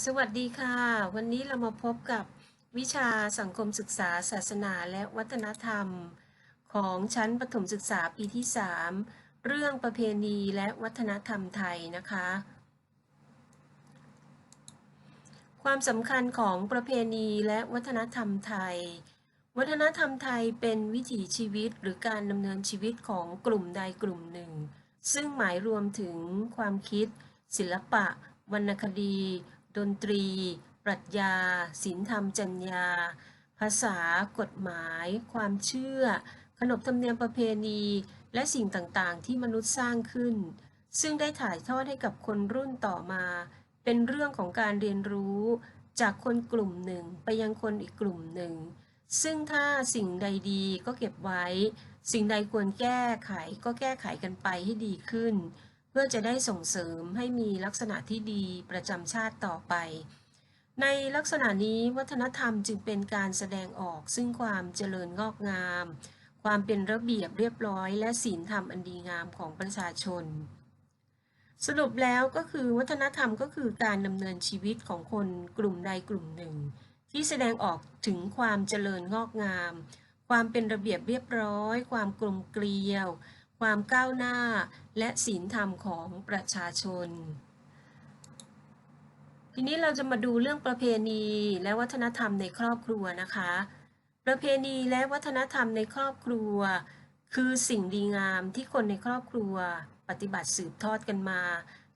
สวัสดีค่ะ วันนี้เรามาพบกับวิชาสังคมศึกษาศาสนาและวัฒนธรรม ของชั้นประถมศึกษาปีที่ 3 เรื่องประเพณีและวัฒนธรรมไทยนะคะ ความสำคัญของประเพณีและวัฒนธรรมไทย วัฒนธรรมไทยเป็นวิถีชีวิตหรือการดำเนินชีวิตของกลุ่มใดกลุ่มหนึ่ง ซึ่งหมายรวมถึงความคิด ศิลปะ วรรณคดี ดนตรี ปรัชญาศีลธรรมจัญญา ภาษา กฎหมาย ความเชื่อ ขนบธรรมเนียมประเพณี และสิ่งต่างๆ ที่มนุษย์สร้างขึ้น ซึ่งได้ถ่ายทอดให้กับคนรุ่นต่อมา เป็นเรื่องของการเรียนรู้ จากคนกลุ่มหนึ่งไปยังคนอีกกลุ่มหนึ่ง ซึ่งถ้าสิ่งใดดีก็เก็บไว้ สิ่งใดควรแก้ไขก็แก้ไขกันไปให้ดีขึ้น เพื่อจะได้ส่งเสริมให้มีลักษณะที่ดีประจำชาติต่อไป ในลักษณะนี้วัฒนธรรมจึงเป็นการแสดงออกซึ่งความเจริญงอกงาม ความเป็นระเบียบเรียบร้อย และศีลธรรมอันดีงามของประชาชน สรุปแล้วก็คือวัฒนธรรมก็คือการดำเนินชีวิตของคนกลุ่มใดกลุ่มหนึ่ง ที่แสดงออกถึงความเจริญงอกงาม ความเป็นระเบียบเรียบร้อย ความกลมเกลียว ความก้าวหน้า และศีลธรรมของประชาชน ทีนี้เราจะมาดูเรื่องประเพณีและวัฒนธรรมในครอบครัวนะคะ ประเพณีและวัฒนธรรมในครอบครัว คือสิ่งดีงามที่คนในครอบครัว ปฏิบัติสืบทอดกันมา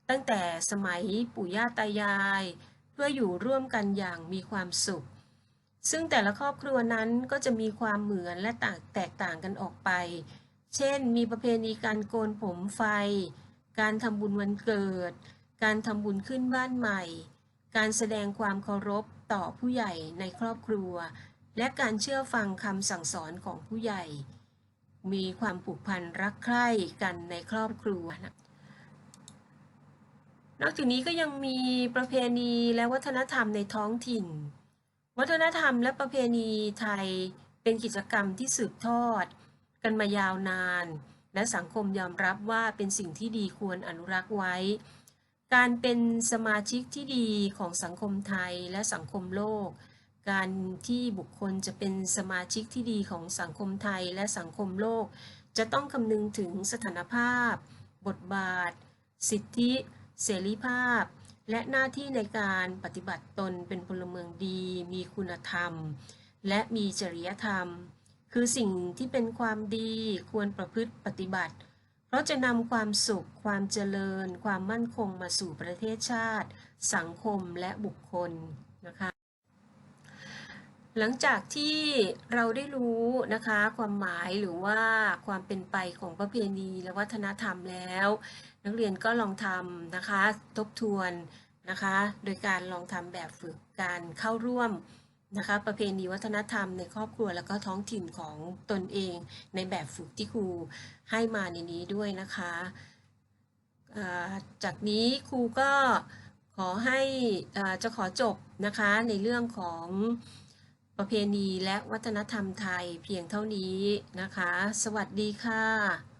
ตั้งแต่สมัยปู่ย่าตายาย เพื่ออยู่ร่วมกันอย่างมีความสุขซึ่งแต่ละครอบครัวนั้นก็จะมีความเหมือนและแตกต่างกันออกไป เช่น มีประเพณีการโกนผมไฟ การทำบุญวันเกิด การทำบุญขึ้นบ้านใหม่ การแสดงความเคารพต่อผู้ใหญ่ในครอบครัว และการเชื่อฟังคำสั่งสอนของผู้ใหญ่ มีความผูกพันรักใคร่กันในครอบครัวนะนอกจากนี้ก็ยังมีประเพณีและวัฒนธรรมในท้องถิ่น วัฒนธรรมและประเพณีไทยเป็นกิจกรรมที่สืบทอด กันมายาวนาน และสังคมยอมรับว่าเป็นสิ่งที่ดีควรอนุรักษ์ไว้ การเป็นสมาชิกที่ดีของสังคมไทยและสังคมโลก การที่บุคคลจะเป็นสมาชิกที่ดีของสังคมไทยและสังคมโลก จะต้องคำนึงถึงสถานภาพ บทบาท สิทธิ เสรีภาพ และหน้าที่ในการปฏิบัติตนเป็นพลเมืองดี มีคุณธรรม และมีจริยธรรม คือสิ่งที่เป็นความดีควรประพฤติปฏิบัติ เพราะจะนำความสุข ความเจริญ ความมั่นคงมาสู่ประเทศชาติ สังคมและบุคคลนะคะหลังจากที่เราได้รู้นะคะความหมายหรือว่าความเป็นไปของประเพณีและวัฒนธรรมแล้ว นักเรียนก็ลองทำนะคะทบทวนนะคะ โดยการลองทำแบบฝึกการเข้าร่วม นะคะประเพณีวัฒนธรรมในครอบครัวแล้วก็ท้องถิ่นของตนเองในแบบฝึกที่ครูให้มาในนี้ด้วยนะคะจากนี้ครูก็ขอให้จะขอจบนะคะในเรื่องของประเพณีและวัฒนธรรมไทยเพียงเท่านี้นะคะ สวัสดีค่ะ